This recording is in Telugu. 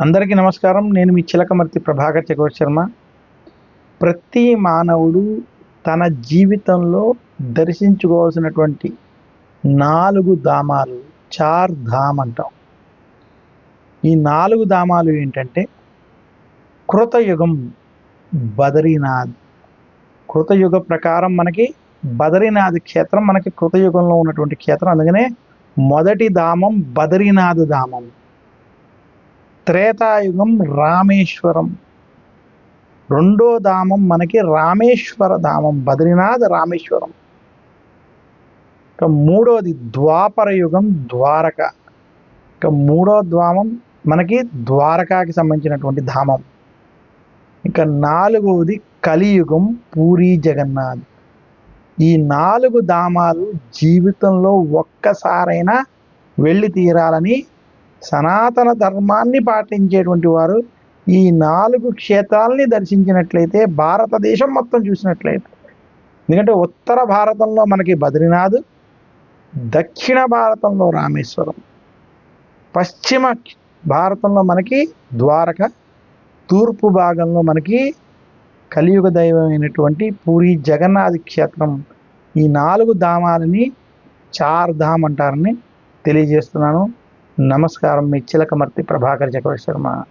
అందరికీ నమస్కారం. నేను మీ చిలకమర్తి ప్రభాకర్ చక్రవర్తి శర్మ. ప్రతి మానవుడు తన జీవితంలో దర్శించుకోవాల్సినటువంటి నాలుగు ధామాలు చార్ ధామ్ అంటాం. ఈ నాలుగు ధామాలు ఏంటంటే కృతయుగం బదరీనాథ్. కృతయుగ ప్రకారం మనకి బదరీనాథ్ క్షేత్రం మనకి కృతయుగంలో ఉన్నటువంటి క్షేత్రం. అందుకనే మొదటి ధామం బదరీనాథ్ ధామం. త్రేతాయుగం రామేశ్వరం. రెండో ధామం మనకి రామేశ్వర ధామం బద్రీనాథ్ రామేశ్వరం. ఇక మూడోది ద్వాపర యుగం ద్వారక. ఇక మూడో ధామం మనకి ద్వారకాకి సంబంధించినటువంటి ధామం. ఇక నాలుగవది కలియుగం పూరి జగన్నాథ్. ఈ నాలుగు ధామాలు జీవితంలో ఒక్కసారైనా వెళ్ళి తీరాలని సనాతన ధర్మాన్ని పాటించేటువంటి వారు ఈ నాలుగు క్షేత్రాలని దర్శించినట్లయితే భారతదేశం మొత్తం చూసినట్లయితే. ఎందుకంటే ఉత్తర భారతంలో మనకి బద్రీనాథ్ దక్షిణ భారతంలో రామేశ్వరం పశ్చిమ భారతంలో మనకి ద్వారక తూర్పు భాగంలో మనకి కలియుగ దైవమైనటువంటి పూరి జగన్నాథ్ క్షేత్రం ఈ నాలుగు ధామాలని చార్ ధామ్ అంటారని తెలియజేస్తున్నాను. నమస్కారం మీ చిలకమర్తి ప్రభాకర్ చక్రవర్తి శర్మ.